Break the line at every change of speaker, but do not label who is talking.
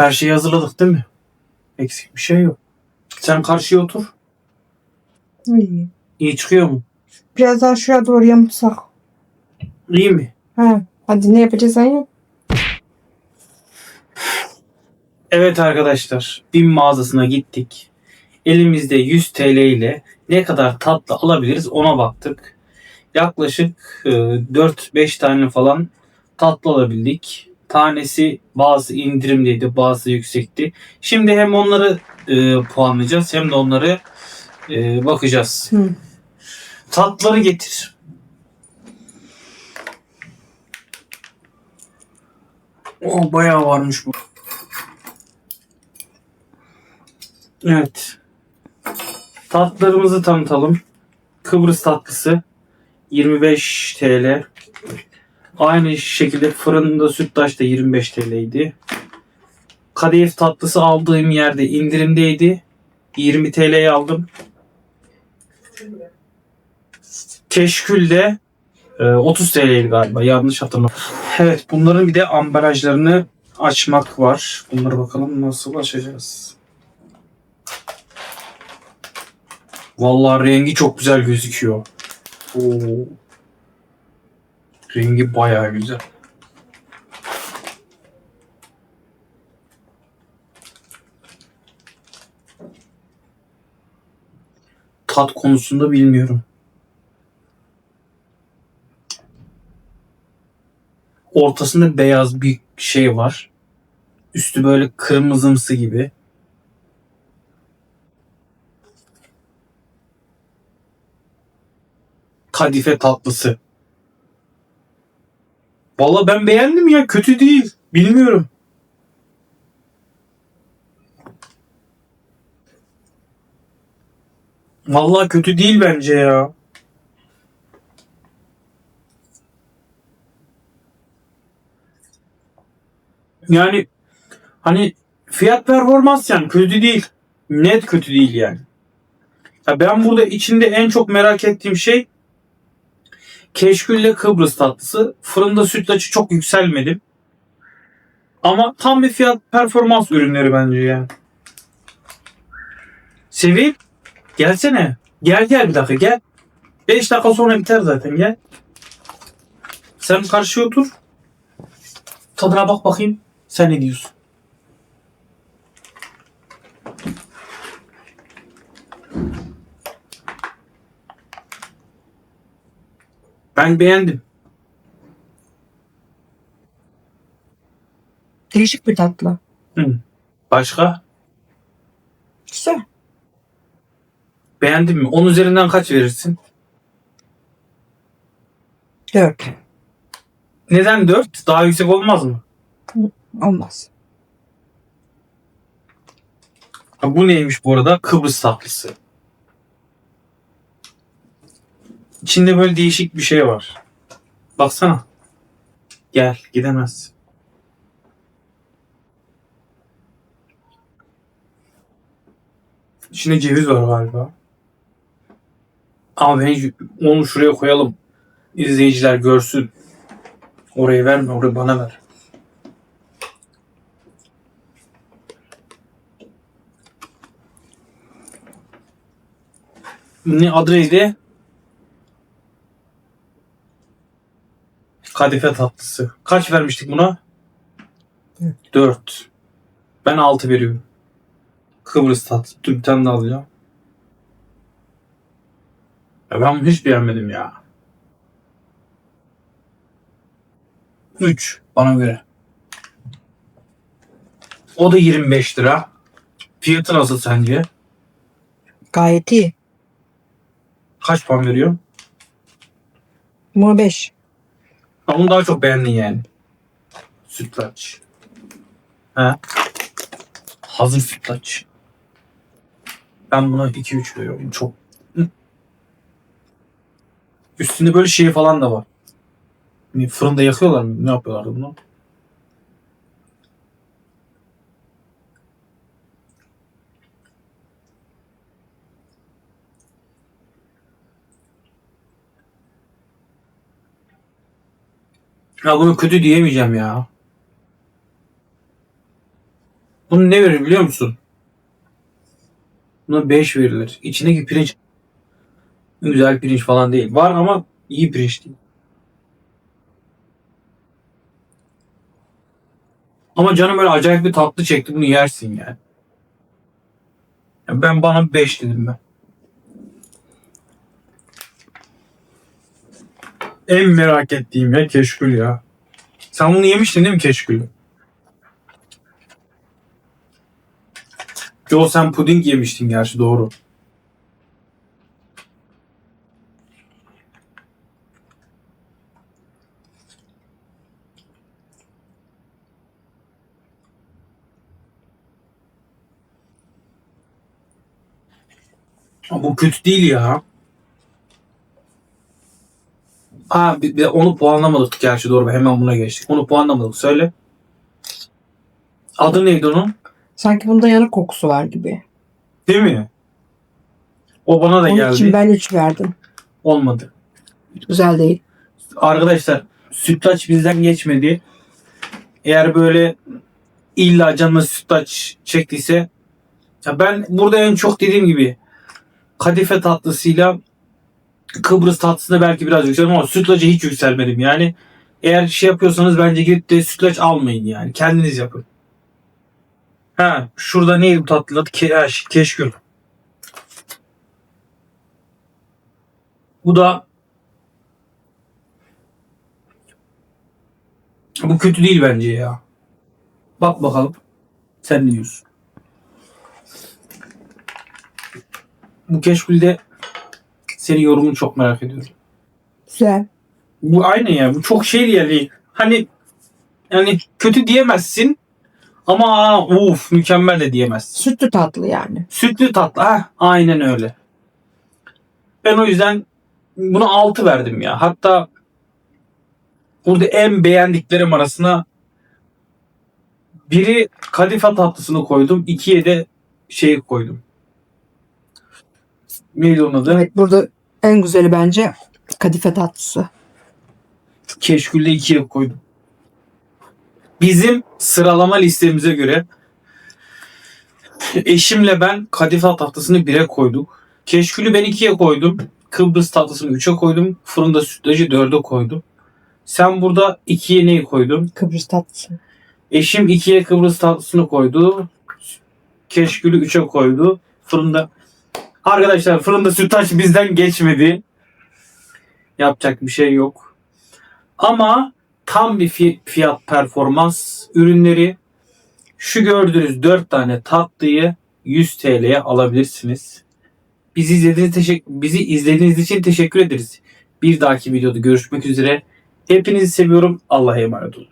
Her şeyi hazırladık değil mi? Eksik bir şey yok. Sen karşıya otur.
İyi.
İyi çıkıyor mu?
Biraz daha şuraya doğru yamutsak.
İyi mi?
Ha. Hadi ne yapacaksan yap.
Evet arkadaşlar. BİM mağazasına gittik. Elimizde 100 TL ile ne kadar tatlı alabiliriz ona baktık. Yaklaşık e, 4-5 tane falan tatlı alabildik. Tanesi bazı indirimliydi, bazı yüksekti. Şimdi hem onları e, puanlayacağız hem de onları e, bakacağız.
Hı.
Tatlıları getir. Oh bayağı varmış bu. Evet. Tatlılarımızı tanıtalım. Kıbrıs tatlısı 25 TL. Aynı şekilde fırında sütlaç da 25 TL'ydi. Kadayıf tatlısı aldığım yerde indirimdeydi. 20 TL'ye aldım. Keşkül de e, 30 TL'ydi galiba yanlış hatırlamıyorum. Evet bunların bir de ambalajlarını açmak var. Bunlara bakalım nasıl açacağız. Vallahi rengi çok güzel gözüküyor. Oo. Rengi bayağı güzel. Tat konusunda bilmiyorum. Ortasında beyaz bir şey var. Üstü böyle kırmızımsı gibi. Kadife tatlısı. Valla ben beğendim ya. Kötü değil. Bilmiyorum. Vallahi kötü değil bence ya. Yani hani fiyat performans yani kötü değil. Net kötü değil yani. Ya ben burada içinde en çok merak ettiğim şey Keşkülle Kıbrıs tatlısı. Fırında sütlaçı çok yükselmedim. Ama tam bir fiyat performans ürünleri bence yani. Sevil gelsene. Gel gel bir dakika gel. 5 dakika sonra biter zaten gel. Sen karşıya otur. Tadına bak bakayım. Sen ne diyorsun? Ben beğendim.
Değişik bir tatlı.
Hı. Başka?
Güzel.
Beğendin mi? 10 üzerinden kaç verirsin?
Dört.
Neden 4? Daha yüksek olmaz mı?
Olmaz.
Ha, bu neymiş bu arada? Kıbrıs tatlısı. İçinde böyle değişik bir şey var. Baksana. Gel gidemez. İçinde ceviz var galiba. Ama ben onu şuraya koyalım. İzleyiciler görsün. Oraya verme, orayı bana ver. Ne adı neydi? Kadife tatlısı. Kaç vermiştik buna?
Evet.
4. Ben 6 veriyorum. Kıbrıs tatlı. Dur bir tane alacağım. Ya ben hiç beğenmedim ya. 3 bana göre. O da 25 lira. Fiyatı nasıl sence?
Gayet iyi.
Kaç puan veriyor?
Buna 5.
Ama onu daha çok beğendin yani. Sütlaç. He. Hazır sütlaç. Ben buna 2-3 veriyorum. Çok. Üstünde böyle şey falan da var. Hani fırında yakıyorlar mı? Ne yapıyorlardı bunu? Ya bunu kötü diyemeyeceğim ya. Bunu ne verir biliyor musun? Buna 5 verilir. İçindeki pirinç güzel pirinç falan değil. Var ama iyi pirinç değil. Ama canım böyle acayip bir tatlı çekti. Bunu yersin yani. Ya ben bana 5 dedim ben. En merak ettiğim ya keşkül ya. Sen bunu yemiştin değil mi keşkülü? Yo sen puding yemiştin gerçi doğru. Bu kötü değil ya. Ha bir, bir- onu puanlamadık gerçi doğru. Hemen buna geçtik. Onu puanlamadık. Söyle. Adı neydi onun?
Sanki bunda yanık kokusu var gibi.
Değil mi? O bana da
Onun
geldi.
için ben 3 verdim.
Olmadı.
Güzel değil.
Arkadaşlar sütlaç bizden geçmedi. Eğer böyle illa canına sütlaç çektiyse ya ben burada en çok dediğim gibi kadife tatlısıyla Kıbrıs tatlısında belki biraz yükseldim ama sütlaca hiç yükselmedim. Yani eğer şey yapıyorsanız bence gidip de sütlaç almayın yani. Kendiniz yapın. Ha şurada neydi bu tatlı adı? Ke keşkül. Bu da Bu kötü değil bence ya. Bak bakalım. Sen ne diyorsun? Bu keşkülde senin yorumunu çok merak ediyorum.
Güzel.
Bu aynı ya. Bu çok şey yani. Hani yani kötü diyemezsin ama aa, uf mükemmel de diyemezsin.
Sütlü tatlı yani.
Sütlü tatlı. Ha, aynen öyle. Ben o yüzden buna 6 verdim ya. Hatta burada en beğendiklerim arasına biri kadife tatlısını koydum. ikiye de şey koydum. Neydi onun adı?
Evet burada en güzeli bence kadife tatlısı.
Keşkülde ikiye koydum. Bizim sıralama listemize göre eşimle ben kadife tatlısını bire koyduk. Keşkülü ben ikiye koydum. Kıbrıs tatlısını üçe koydum. Fırında sütlacı dörde koydum. Sen burada ikiye neyi koydun?
Kıbrıs tatlısı.
Eşim ikiye Kıbrıs tatlısını koydu. Keşkülü üçe koydu. Fırında Arkadaşlar fırında sütlaç bizden geçmedi. Yapacak bir şey yok. Ama tam bir fi- fiyat performans ürünleri şu gördüğünüz 4 tane tatlıyı 100 TL'ye alabilirsiniz. Bizi izlediğiniz, bizi izlediğiniz için teşekkür ederiz. Bir dahaki videoda görüşmek üzere. Hepinizi seviyorum. Allah'a emanet olun.